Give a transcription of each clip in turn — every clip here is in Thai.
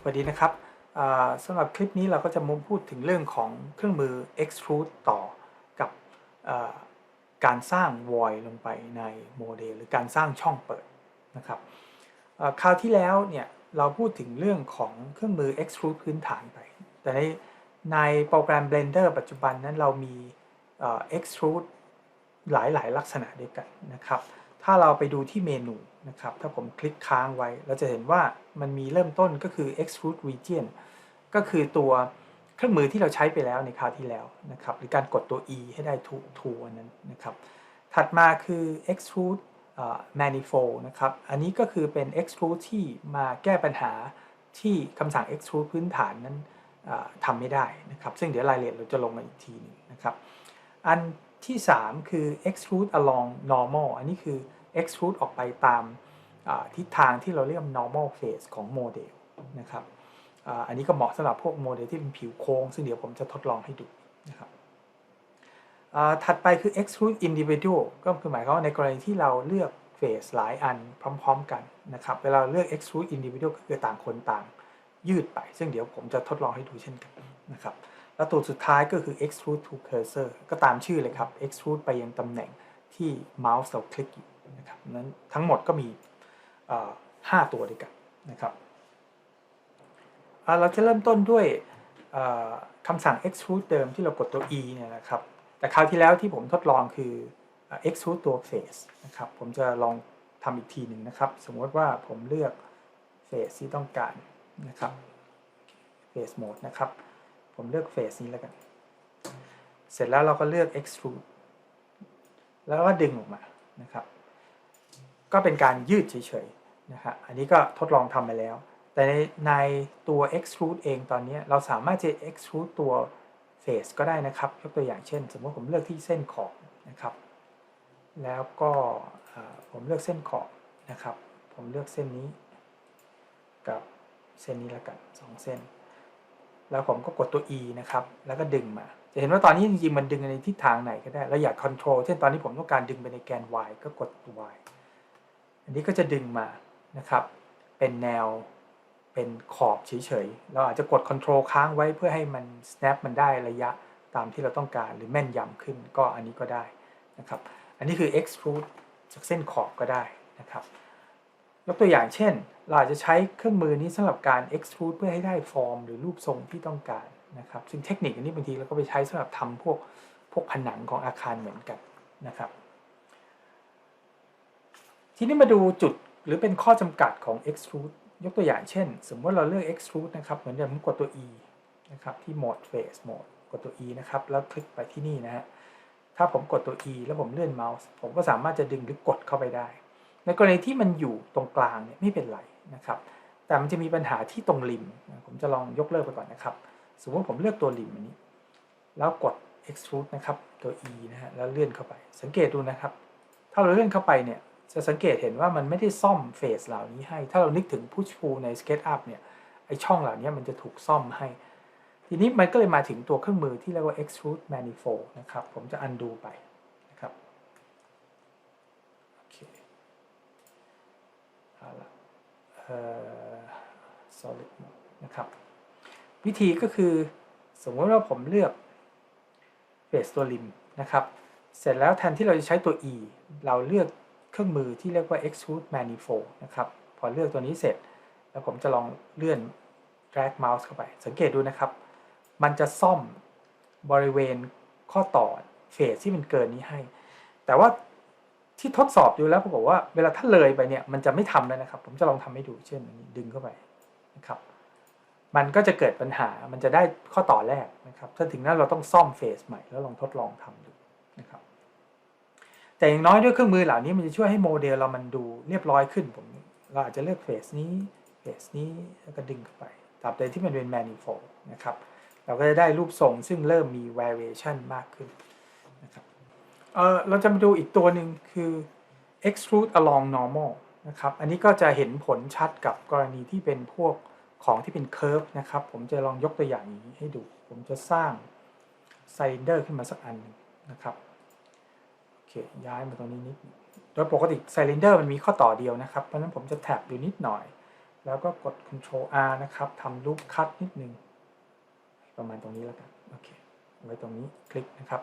สวัสดีนะครับสำหรับคลิปนี้เราก็จะมาพูดถึงเรื่องของเครื่องมือ extrude ต่อกับการสร้าง void ลงไปในโมเดลหรือการสร้างช่องเปิดนะครับคราวที่แล้วเนี่ยเราพูดถึงเรื่องของเครื่องมือ extrude พื้นฐานไป แต่ในในโปรแกรม Blender ปัจจุบันนั้นเรามี extrude หลายหลายลักษณะด้วยกันนะครับ ถ้าเราไปดูที่เมนู นะครับ ถ้าผมคลิกค้างไว้ เราจะเห็นว่ามันมีเริ่มต้นก็คือ extrude region ก็คือตัวเครื่องมือที่เราใช้ไปแล้วในคราวที่แล้วนะครับ หรือการกดตัว e ให้ได้ทูทูอันนั้นนะครับ ถัดมาคือ extrude manifold นะครับ อันนี้ก็คือเป็น extrude ที่มาแก้ปัญหาที่คำสั่ง extrude พื้นฐานนั้นทำไม่ได้นะครับ ซึ่งเดี๋ยวรายละเอียดเราจะลงมาอีกทีหนึงนะครับ อันที่ 3 คือ extrude along normal อันนี้คือ extrude ออกไปตามทิศทางที่เราเรียก normal phase ของโมเดลนะครับอ,อันนี้ก็เหมาะสำหรับพวกโมเดลที่เป็นผิวโค้ง ซึ่งเดี๋ยวผมจะทดลองให้ดูนะครับถัดไปคือ extrude individual ก็คือหมายความว่าในกรณีที่เราเลือกเฟสหลายอันพร้อม ๆ กันนะครับ เวลาเราเลือก extrude individual ก็คือต่างคนต่างยืดไป ซึ่งเดี๋ยวผมจะทดลองให้ดูเช่นกันนะครับ แล้วตัวสุดท้ายก็คือ extrude to cursor ก็ตามชื่อเลยครับ extrude ไปยังตำแหน่งที่เมาส์เราคลิกอยู่ นะครับนั้นทั้งหมดก็มี 5 ตัวด้วยกันนะครับเราจะเริ่มต้นด้วยคำสั่ง extrude เดิมที่เรากดตัว e เนี่ยนะครับ แต่คราวที่แล้วที่ผมทดลองคือ extrude ตัว face นะครับ ผมจะลองทำอีกทีหนึ่งนะครับ สมมติว่าผมเลือก face ที่ต้องการนะครับ face mode นะครับ ผมเลือกเฟสนี้แล้วกัน เสร็จแล้วเราก็เลือก extrude แล้วก็ดึงออกมานะครับ ก็เป็นการยืดเฉยๆนะฮะอันนี้ก็ทดลองทำไปแล้ว แต่ในในตัว extrude เองตอนนี้เราสามารถจะ extrude ตัว face ก็ได้นะครับยกตัวอย่างเช่น สมมติผมเลือกที่เส้นขอบนะครับ แล้วก็ผมเลือกเส้นขอบนะครับ ผมเลือกเส้นนี้ กับเส้นนี้แล้วกันสองเส้น แล้วผมก็กดตัว e นะครับ แล้วก็ดึงมา จะเห็นว่าตอนนี้จริงๆมันดึงในทิศทางไหนก็ได้เราอยาก control เช่นตอนนี้ผมต้องการดึงไปในแกน y ก็กด y อันนี้ก็จะดึงมานะครับ เป็นแนวเป็นขอบเฉยๆ เราอาจจะกด control ค้างไว้เพื่อให้มัน snap มันได้ระยะตามที่เราต้องการหรือแม่นยำขึ้นก็อันนี้ก็ได้นะครับ อันนี้คือ extrude จากเส้นขอบก็ได้นะครับยกตัวอย่างเช่น เราอาจจะใช้เครื่องมือนี้สำหรับการ extrude เพื่อให้ได้ฟอร์ม หรือรูปทรงที่ต้องการนะครับ ซึ่งเทคนิคอันนี้บางทีเราก็ไปใช้สำหรับทำพวกพวกผนังของอาคารเหมือนกันนะครับ ทีนี้มาดูจุดหรือเป็นข้อจำกัดของ extrude ยกตัวอย่างเช่น สมมติเราเลือก extrude นะครับเหมือนเดิมผมกดตัว e นะครับที่ mode face mode กดตัว e นะครับ แล้วคลิกไปที่นี่นะฮะถ้าผมกดตัว e แล้วผมเลื่อนเมาส์ ผมก็สามารถจะดึงหรือกดเข้าไปได้ ในกรณีที่มันอยู่ตรงกลางเนี่ยไม่เป็นไรนะครับ แต่มันจะมีปัญหาที่ตรงริม ผมจะลองยกเลิกไปก่อนนะครับ สมมติผมเลือกตัวริมอันนี้ แล้วกด extrude นะครับตัว e นะฮะแล้วเลื่อนเข้าไป สังเกตดูนะครับ ถ้าเราเลื่อนเข้าไปเนี่ย จะสังเกตเห็นว่ามันไม่ได้ซ่อมเฟสเหล่านี้ให้ ถ้าเรานึกถึง push pull ใน SketchUp เนี่ย ไอช่องเหล่านี้มันจะถูกซ่อมให้ ทีนี้มันก็เลยมาถึงตัวเครื่องมือที่เรียกว่า extrude manifold นะครับ ผมจะ undo ไปนะครับ โอเคเอาละเอ่อ solid นะครับ วิธีก็คือสมมติว่าผมเลือกเฟสตัวริมนะครับ เสร็จแล้วแทนที่เราจะใช้ตัว e เราเลือก เครื่องมือที่เรียกว่า extrude manifold นะครับ พอเลือกตัวนี้เสร็จ แล้วผมจะลองเลื่อน drag mouse เข้าไป สังเกตดูนะครับ มันจะซ่อมบริเวณข้อต่อเฟสที่มันเกินนี้ให้ แต่ว่าที่ทดสอบดูแล้วปรากฏว่า เวลาถ้าเลยไปเนี่ยมันจะไม่ทำแล้วนะครับ ผมจะลองทำให้ดูเช่นดึงเข้าไปนะครับ มันก็จะเกิดปัญหามันจะได้ข้อต่อแรกนะครับถ้าถึงนั้นเราต้องซ่อมเฟสใหม่แล้วลองทดลองทำ แต่อย่างน้อยด้วยเครื่องมือเหล่านี้มันจะช่วยให้โมเดลเรามันดูเรียบร้อยขึ้นผมเราอาจจะเลือกเฟสนี้เฟสนี้แล้วก็ดึงเข้าไปตราบใดที่มันเป็น manifold นะครับ เราก็จะได้รูปทรงซึ่งเริ่มมี variation มากขึ้นนะครับเออเราจะมาดูอีกตัวหนึ่งคือ extrude along normal นะครับ อันนี้ก็จะเห็นผลชัดกับกรณีที่เป็นพวกของที่เป็น curve นะครับ ผมจะลองยกตัวอย่างนี้ให้ดู ผมจะสร้าง cylinder ขึ้นมาสักอันนึงนะครับ ย้ายมาตรงนี้นิด โดยปกติ cylinder มันมีข้อต่อเดียวนะครับ เพราะฉะนั้นผมจะแท็บอยู่นิดหน่อย แล้วก็กด Ctrl R นะครับทำรูปคัดนิดนึง ประมาณตรงนี้แล้วกันโอเคไว้ตรงนี้คลิกนะครับ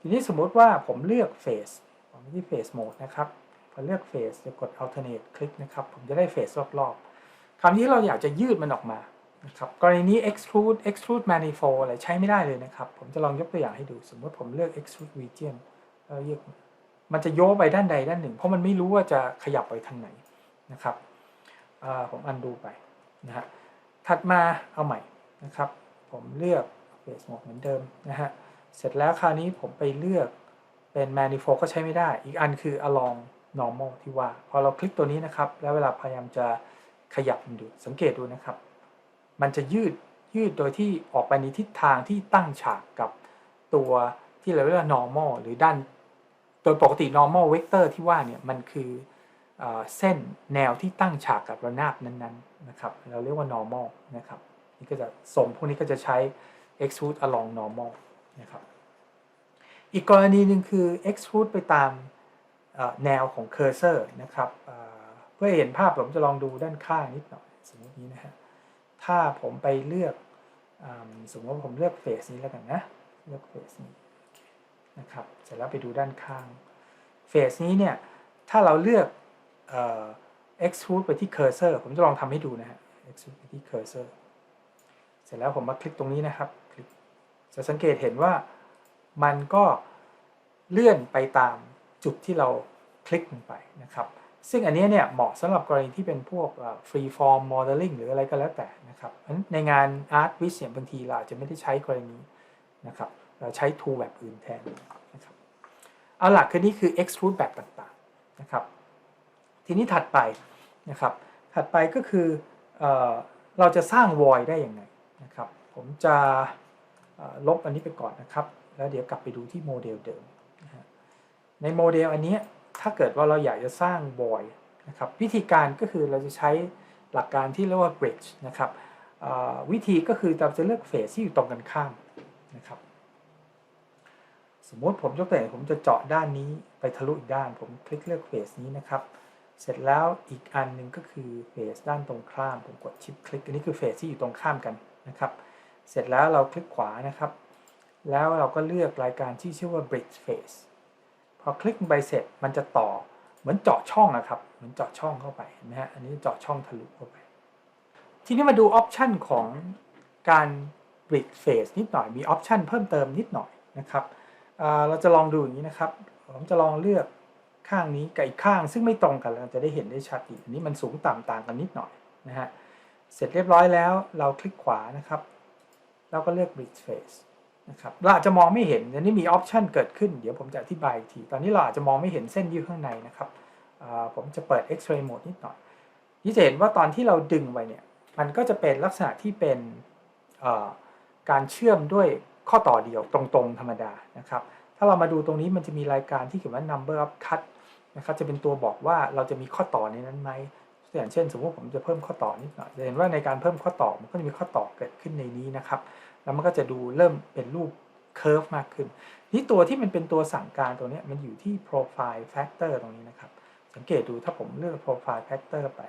ทีนี้สมมติว่าผมเลือกเฟสผมที่เฟสโหมดนะครับพอเลือกเฟสจะกด alternate คลิกนะครับ ผมจะได้เฟสรอบๆคราวนี้เราอยากจะยืดมันออกมานะครับกรณีนี้ extrude extrude manifold อะไรใช้ไม่ได้เลยนะครับ ผมจะลองยกตัวอย่างให้ดู สมมติผมเลือก extrude region มันจะโยไปด้านใดด้านหนึ่ง เพราะมันไม่รู้ว่าจะขยับไปทางไหนนะครับผมอันดูไปนะฮะถัดมาเอาใหม่นะครับ ผมเลือก face mode เหมือนเดิมนะฮะเสร็จแล้วคราวนี้ผมไปเลือกเป็น manifold ก็ใช้ไม่ได้ อีกอันคือ along normal ที่ว่า พอเราคลิกตัวนี้นะครับ แล้วเวลาพยายามจะขยับมันดู สังเกตดูนะครับ มันจะยืดยืดโดยที่ออกไปในทิศทางที่ตั้งฉากกับตัวที่เราเรียกว่า normal หรือด้าน โดยปกติ normal vector ที่ว่าเนี่ยมันคือเอเส้นแนวที่ตั้งฉากกับระนาบนั้นๆนะครับเราเรียกว่า normal นะครับนี่ก็จะทรงพวกนี้ก็จะใช้ extrude along normal นะครับอีกกรณีหนึ่งคือ extrude ไปตามแนวของ cursor นะครับเพื่อเห็นภาพผมจะลองดูด้านข้างนิดหน่อยสมมตินี้นะฮะถ้าผมไปเลือกอสมมติว่าผมเลือกเฟสนี้แล้วกันนะเลือกเฟสนี้ นะครับ เสร็จแล้วไปดูด้านข้างเฟสนี้เนี่ย ถ้าเราเลือก extrude ไปที่ cursor ผมจะลองทำให้ดูนะฮะ extrude ไปที่ cursor เสร็จแล้วผมมาคลิกตรงนี้นะครับ คลิก จะสังเกตเห็นว่ามันก็เลื่อนไปตามจุดที่เราคลิกลงไปนะครับ ซึ่งอันนี้เนี่ยเหมาะสำหรับกรณีที่เป็นพวก free form modeling หรืออะไรก็แล้วแต่นะครับในงาน art w i s เนี่ยบางทีเราอาจจะไม่ได้ใช้กรณีนะครับ ใช้ tool แบบอื่นแทนนะครับเอาหลักคือนี่คือ extrude แบบต่างๆนะครับทีนี้ถัดไปนะครับถัดไปก็คือเอเราจะสร้าง void ได้อยังไงนะครับผมจะลบอันนี้ไปก่อนนะครับ แล้วเดี๋ยวกลับไปดูที่โมเดลเดิมนะฮะในโมเดลอันนี้ถ้าเกิดว่าเราอยากจะสร้าง void นะครับวิธีการก็คือเราจะใช้หลักการที่เรียกว่า bridge นะครับวิธีก็คือเราจะเลือกเฟสที่อยู่ตรงกันข้ามนะครับ สมมติผมยกตัวอย่างผมจะเจาะด้านนี้ไปทะลุอีกด้าน ผมคลิกเลือกเฟสนี้นะครับ เสร็จแล้วอีกอันหนึ่งก็คือเฟสด้านตรงข้าม ผมกดชิปคลิก อันนี้คือเฟสที่อยู่ตรงข้ามกันนะครับ เสร็จแล้วเราคลิกขวานะครับ แล้วเราก็เลือกรายการที่ชื่อว่า bridge face พอคลิกไปเสร็จมันจะต่อเหมือนเจาะช่องนะครับเหมือนเจาะช่องเข้าไปนะฮะอันนี้เจาะช่องทะลุเข้าไป ทีนี้มาดูออปชันของการ bridge face นิดหน่อยมีออปชันเพิ่มเติมนิดหน่อยนะครับ เราจะลองดูอย่างนี้นะครับ ผมจะลองเลือกข้างนี้กับอีกข้างซึ่งไม่ตรงกันเราจะได้เห็นได้ชัดอีกอันนี้มันสูงต่ำต่างกันนิดหน่อยนะฮะเสร็จเรียบร้อยแล้วเราคลิกขวานะครับแล้วก็เลือก bridge face นะครับเราอาจจะมองไม่เห็นอันนี้มีออปชันเกิดขึ้นเดี๋ยวผมจะอธิบายอีกทีตอนนี้เราอาจจะมองไม่เห็นเส้นยืดข้างในนะครับผมจะเปิด X-ray mode นิดหน่อยนี่จะเห็นว่าตอนที่เราดึงไปเนี่ยมันก็จะเป็นลักษณะที่เป็นการเชื่อมด้วย ข้อต่อเดียวตรงๆ ธรรมดานะครับ ถ้าเรามาดูตรงนี้มันจะมีรายการที่เขียนว่า number of cut นะครับจะเป็นตัวบอกว่าเราจะมีข้อต่อในนั้นไหมอย่างเช่น สมมติผมจะเพิ่มข้อต่อนิดหน่อยจะเห็นว่าในการเพิ่มข้อต่อมันก็จะมีข้อต่อเกิดขึ้นในนี้นะครับ แล้วมันก็จะดูเริ่มเป็นรูปเคอร์ฟมากขึ้น นี่ตัวที่มันเป็นตัวสั่งการตัวนี้มันอยู่ที่ profile factor ตรงนี้นะครับ สังเกตดูถ้าผมเลือก profile factor ไป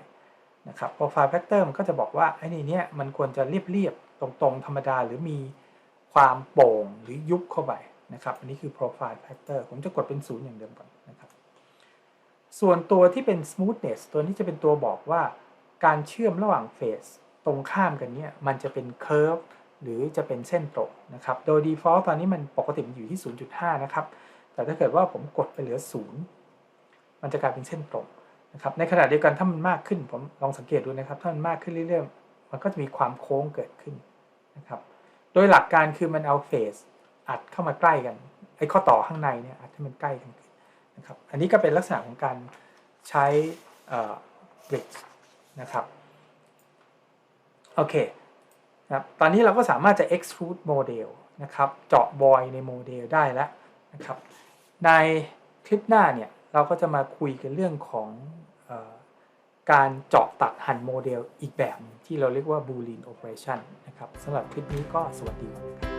นะครับ profile factor มันก็จะบอกว่าไอ้นี่เนี่ยมันควรจะเรียบๆตรงๆ ธรรมดาหรือมี ความโป่งหรือยุบเข้าไปนะครับ อันนี้คือ profile factor ผมจะกดเป็นศูนย์อย่างเดิมก่อนนะครับ ส่วนตัวที่เป็น smoothness ตัวนี้จะเป็นตัวบอกว่าการเชื่อมระหว่างเฟสตรงข้ามกันเนี่ยมันจะเป็น curve หรือจะเป็นเส้นตรงนะครับ โดย default ตอนนี้มันปกติมันอยู่ที่ 0.5 นะครับ แต่ถ้าเกิดว่าผมกดไปเหลือ 0 มันจะกลายเป็นเส้นตรงนะครับ ในขณะเดียวกันถ้ามันมากขึ้นผมลองสังเกตดูนะครับ ถ้ามันมากขึ้นเรื่อยๆ มันก็จะมีความโค้งเกิดขึ้นนะครับ โดยหลักการคือมันเอาเฟสอัดเข้ามาใกล้กันไอ้ข้อต่อข้างในเนี่ยอัดให้มันใกล้กันนะครับอันนี้ก็เป็นลักษณะของการใช้บริดจ์นะครับโอเคนะครับตอนนี้เราก็สามารถจะ extrude model นะครับเจาะ void ในโมเดลได้แล้วนะครับในคลิปหน้าเนี่ยเราก็จะมาคุยกันเรื่องของ การเจาะตัดหั่นโมเดลอีกแบบที่เราเรียกว่า boolean operation นะครับสำหรับคลิปนี้ก็สวัสดีครับ